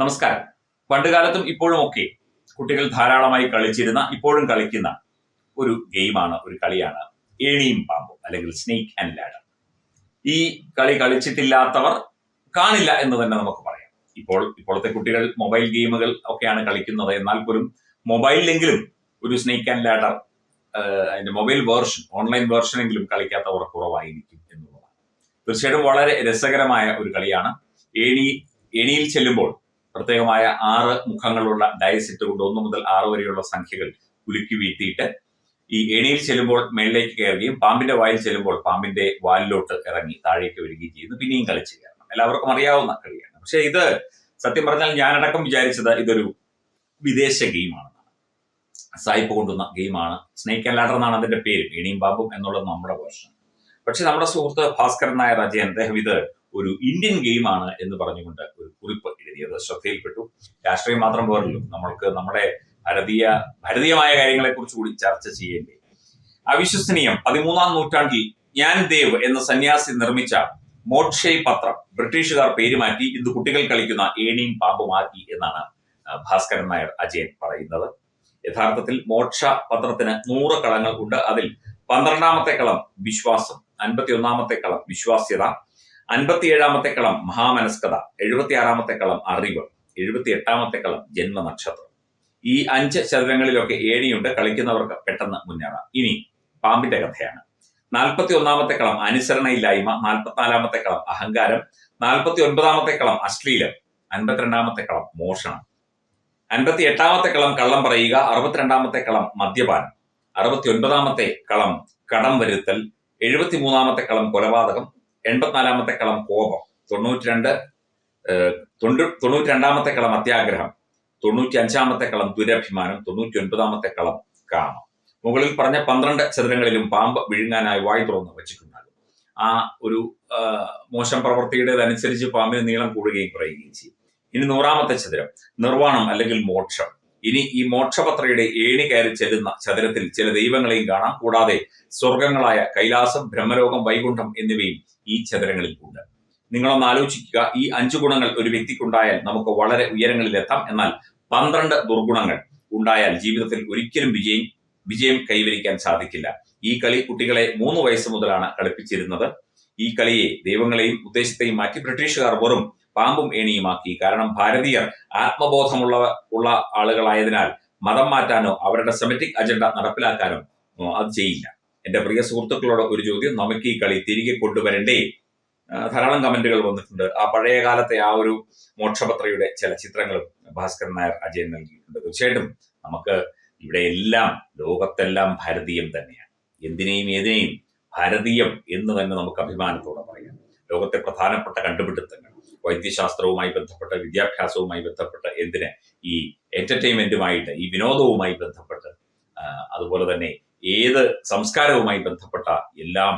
നമസ്കാരം. പണ്ടുകാലത്തും ഇപ്പോഴും ഒക്കെ കുട്ടികൾ ധാരാളമായി കളിച്ചിരുന്ന ഇപ്പോഴും കളിക്കുന്ന ഒരു ഗെയിമാണ് ഒരു കളിയാണ് ഏണിയും പാമ്പും അല്ലെങ്കിൽ സ്നേക്ക് ആൻഡ് ലാഡർ. ഈ കളി കളിച്ചിട്ടില്ലാത്തവർ കാണില്ല എന്ന് തന്നെ നമുക്ക് പറയാം. ഇപ്പോൾ ഇപ്പോഴത്തെ കുട്ടികൾ മൊബൈൽ ഗെയിമുകൾ ഒക്കെയാണ് കളിക്കുന്നത്. എന്നാൽ പോലും മൊബൈലിലെങ്കിലും ഒരു സ്നേക്ക് ആൻഡ് ലാഡർ അതിന്റെ മൊബൈൽ വേർഷൻ ഓൺലൈൻ വേർഷൻ എങ്കിലും കളിക്കാത്തവർ കുറവായിരിക്കും എന്നുള്ളതാണ്. തീർച്ചയായിട്ടും വളരെ രസകരമായ ഒരു കളിയാണ്. ഏണി ഏണിയിൽ ചെല്ലുമ്പോൾ പ്രത്യേകമായ ആറ് മുഖങ്ങളുള്ള ഡയസ് ഇട്ടുകൊണ്ട് ഒന്ന് മുതൽ ആറ് വരെയുള്ള സംഖ്യകൾ കുലുക്കി വീഴ്ത്തിയിട്ട് ഈ എണിയിൽ ചെല്ലുമ്പോൾ മേളിലേക്ക് കയറുകയും പാമ്പിന്റെ വായിൽ ചെല്ലുമ്പോൾ പാമ്പിന്റെ വാലിലോട്ട് ഇറങ്ങി താഴേക്ക് വരികയും ചെയ്യുന്നു. പിന്നെയും കളിച്ചു കയറണം. എല്ലാവർക്കും അറിയാവുന്ന കളിയാണ്. പക്ഷെ ഇത് സത്യം പറഞ്ഞാൽ ഞാനടക്കം വിചാരിച്ചത് ഇതൊരു വിദേശ ഗെയിമാണ് സായിപ്പ് കൊണ്ടുവന്ന ഗെയിമാണ്. സ്നേക്ക് ആൻഡ് ലാഡർ എന്നാണ് അതിന്റെ പേര്. എണിയും പാമ്പും എന്നുള്ളത് നമ്മുടെ വേർഷൻ. പക്ഷെ നമ്മുടെ സുഹൃത്ത് ഭാസ്കരൻ നായർ അജയൻ അദ്ദേഹം ഇത് ഒരു ഇന്ത്യൻ ഗെയിമാണ് എന്ന് പറഞ്ഞുകൊണ്ട് ഒരു കുറിപ്പ് എഴുതിയത് ശ്രദ്ധയിൽപ്പെട്ടു. രാഷ്ട്രീയം മാത്രം പോരല്ലോ. നമ്മൾക്ക് നമ്മുടെ ഭാരതീയ ഭാരതീയമായ കാര്യങ്ങളെ കുറിച്ച് കൂടി ചർച്ച ചെയ്യേണ്ടി. അവിശ്വസനീയം പതിമൂന്നാം നൂറ്റാണ്ടിൽ ഞാൻ ദേവ് എന്ന സന്യാസി നിർമ്മിച്ച മോക്ഷൈ പത്രം ബ്രിട്ടീഷുകാർ പേരുമാറ്റി ഇന്ന് കുട്ടികൾ കളിക്കുന്ന ഏണിയും പാമ്പുമാക്കി എന്നാണ് ഭാസ്കരൻ നായർ അജയൻ പറയുന്നത്. യഥാർത്ഥത്തിൽ മോക്ഷ പത്രത്തിന് നൂറ് കളങ്ങൾ ഉണ്ട്. അതിൽ പന്ത്രണ്ടാമത്തെ കളം വിശ്വാസം അൻപത്തി ഒന്നാമത്തെ കളം വിശ്വാസ്യത അൻപത്തിയേഴാമത്തെ കളം മഹാമനസ്കത എഴുപത്തിയാറാമത്തെ കളം അറിവ് എഴുപത്തി എട്ടാമത്തെ കളം ജന്മനക്ഷത്രം. ഈ അഞ്ച് ചതുരങ്ങളിലൊക്കെ ഏണിയുണ്ട് കളിക്കുന്നവർക്ക് പെട്ടെന്ന് മുന്നേറാം. ഇനി പാമ്പിന്റെ കഥയാണ്. നാൽപ്പത്തി ഒന്നാമത്തെ കളം അനുസരണയില്ലായ്മ നാൽപ്പത്തിനാലാമത്തെ കളം അഹങ്കാരം നാൽപ്പത്തി ഒൻപതാമത്തെ കളം അശ്ലീലം അൻപത്തിരണ്ടാമത്തെ കളം മോഷണം. അൻപത്തി എട്ടാമത്തെ കളം കള്ളം പറയുക അറുപത്തിരണ്ടാമത്തെ കളം മദ്യപാനം അറുപത്തി ഒൻപതാമത്തെ കളം കടം വരുത്തൽ എഴുപത്തി മൂന്നാമത്തെ കളം കൊലപാതകം എൺപത്തിനാലാമത്തെ കളം കോപം. തൊണ്ണൂറ്റിരണ്ട് രണ്ട് തൊണ്ണൂ- തൊണ്ണൂറ്റി രണ്ടാമത്തെ കളം അത്യാഗ്രഹം. തൊണ്ണൂറ്റി അഞ്ചാമത്തെ കളം ദുരഭിമാനം. തൊണ്ണൂറ്റി ഒൻപതാമത്തെ കളം കാമം. മുകളിൽ പറഞ്ഞ പന്ത്രണ്ട് ചതുരങ്ങളിലും പാമ്പ് വിഴുങ്ങാനായി വായി തുറന്ന് വെച്ചിട്ടുണ്ടാകും. ആ ഒരു മോശം പ്രവൃത്തിയുടേതനുസരിച്ച് പാമ്പിന് നീളം കൂടുകയും കുറയുകയും ചെയ്യും. ഇനി നൂറാമത്തെ ചതുരം. നിർവാണം അല്ലെങ്കിൽ മോക്ഷം. ഇനി ഈ മോക്ഷപത്രയുടെ ഏണി കയറി ചെല്ലുന്ന ചതുരത്തിൽ ചില ദൈവങ്ങളെയും കാണാം. കൂടാതെ സ്വർഗങ്ങളായ കൈലാസം ബ്രഹ്മലോകം വൈകുണ്ഠം എന്നിവയും ഈ ചതുരങ്ങളിൽ ഉണ്ട്. നിങ്ങളൊന്ന് ആലോചിക്കുക. ഈ അഞ്ചു ഗുണങ്ങൾ ഒരു വ്യക്തിക്കുണ്ടായാൽ നമുക്ക് വളരെ ഉയരങ്ങളിലെത്താം എന്നാൽ പന്ത്രണ്ട് ദുർഗുണങ്ങൾ ഉണ്ടായാൽ ജീവിതത്തിൽ ഒരിക്കലും വിജയം വിജയം കൈവരിക്കാൻ സാധിക്കില്ല. ഈ കളി കുട്ടികളെ മൂന്ന് വയസ്സ് മുതലാണ് കളിപ്പിച്ചിരുന്നത്. ഈ കളിയെ ദൈവങ്ങളെയും ഉദ്ദേശത്തെയും മാറ്റി ബ്രിട്ടീഷുകാർ വെറും പാമ്പും ഏണിയുമാക്കി കാരണം ഭാരതീയർ ആത്മബോധമുള്ള ഉള്ള ആളുകളായതിനാൽ മതം മാറ്റാനോ അവരുടെ സെമറ്റിക് അജണ്ട നടപ്പിലാക്കാനോ അത് ചെയ്യില്ല. എന്റെ പ്രിയ സുഹൃത്തുക്കളോട് ഒരു ചോദ്യം നമുക്ക് ഈ കളി തിരികെ കൊണ്ടുവരണ്ടേ? ധാരാളം കമന്റുകൾ വന്നിട്ടുണ്ട്. ആ പഴയ കാലത്തെ ആ ഒരു മോക്ഷപത്രയുടെ ചില ചിത്രങ്ങളും ഭാസ്കരൻ നായർ അജയൻ നൽകിയിട്ടുണ്ട്. തീർച്ചയായിട്ടും നമുക്ക് ഇവിടെ എല്ലാം ലോകത്തെല്ലാം ഭാരതീയം തന്നെയാണ്. എന്തിനേയും ഏതിനേയും ഭാരതീയം എന്ന് തന്നെ നമുക്ക് അഭിമാനത്തോടെ പറയാം. ലോകത്തെ പ്രധാനപ്പെട്ട കണ്ടുപിടുത്തങ്ങൾ. വൈദ്യശാസ്ത്രവുമായി ബന്ധപ്പെട്ട വിദ്യാഭ്യാസവുമായി ബന്ധപ്പെട്ട എന്തിന് ഈ എന്റർടൈൻമെന്റുമായിട്ട് ഈ വിനോദവുമായി ബന്ധപ്പെട്ട് അതുപോലെ തന്നെ ഏത് സംസ്കാരവുമായി ബന്ധപ്പെട്ട എല്ലാം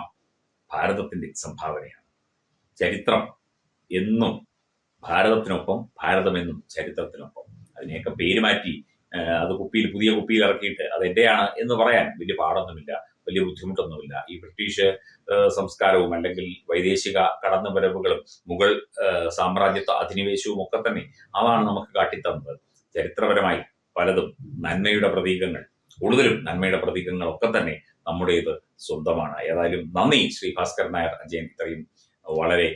ഭാരതത്തിന്റെ സംഭാവനയാണ്. ചരിത്രം എന്നും ഭാരതത്തിനൊപ്പം ഭാരതമെന്നും ചരിത്രത്തിനൊപ്പം. അതിനെയൊക്കെ പേര് മാറ്റി അത് കുപ്പിയിൽ പുതിയ കുപ്പിയിൽ ഇറക്കിയിട്ട് അത് എന്ന് പറയാൻ വലിയ പാടൊന്നുമില്ല. വലിയ ബുദ്ധിമുട്ടൊന്നുമില്ല. ഈ ബ്രിട്ടീഷ് സംസ്കാരവും അല്ലെങ്കിൽ വൈദേശിക കടന്നുവരവുകളും മുഗൾ സാമ്രാജ്യത്വ അധിനിവേശവും ഒക്കെ തന്നെ അതാണ് നമുക്ക് കാട്ടിത്തന്നത്. ചരിത്രപരമായി പലതും നന്മയുടെ പ്രതീകങ്ങൾ കൂടുതലും നന്മയുടെ പ്രതീകങ്ങളൊക്കെ തന്നെ നമ്മുടേത് സ്വന്തമാണ്. ഏതായാലും നന്ദി ശ്രീ ഭാസ്കർ നായർ അജയൻ ഇത്രയും വളരെ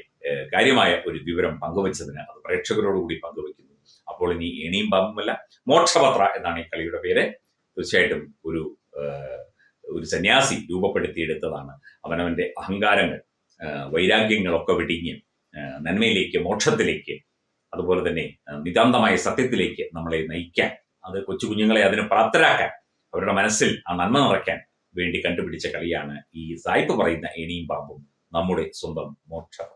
കാര്യമായ ഒരു വിവരം പങ്കുവച്ചതിന് അത് പ്രേക്ഷകരോടുകൂടി പങ്കുവയ്ക്കുന്നു. അപ്പോൾ ഇനി എണിയും പാമ്പുമല്ല. മോക്ഷപത്ര എന്നാണ് ഈ കളിയുടെ പേര്. തീർച്ചയായിട്ടും ഒരു ഒരു സന്യാസി രൂപപ്പെടുത്തിയെടുത്തതാണ്. അവനവന്റെ അഹങ്കാരങ്ങൾ വൈരാഗ്യങ്ങളൊക്കെ വെടിഞ്ഞ് നന്മയിലേക്ക് മോക്ഷത്തിലേക്ക് അതുപോലെ തന്നെ നിതാന്തമായ സത്യത്തിലേക്ക് നമ്മളെ നയിക്കാൻ അത് കൊച്ചു കുഞ്ഞുങ്ങളെ അതിന് പ്രാപ്തരാക്കാൻ അവരുടെ മനസ്സിൽ ആ നന്മ നിറയ്ക്കാൻ വേണ്ടി കണ്ടുപിടിച്ച കളിയാണ് ഈ സായിപ്പ് പറയുന്ന ഏണിയും പാമ്പും നമ്മുടെ സ്വന്തം മോക്ഷപത്ര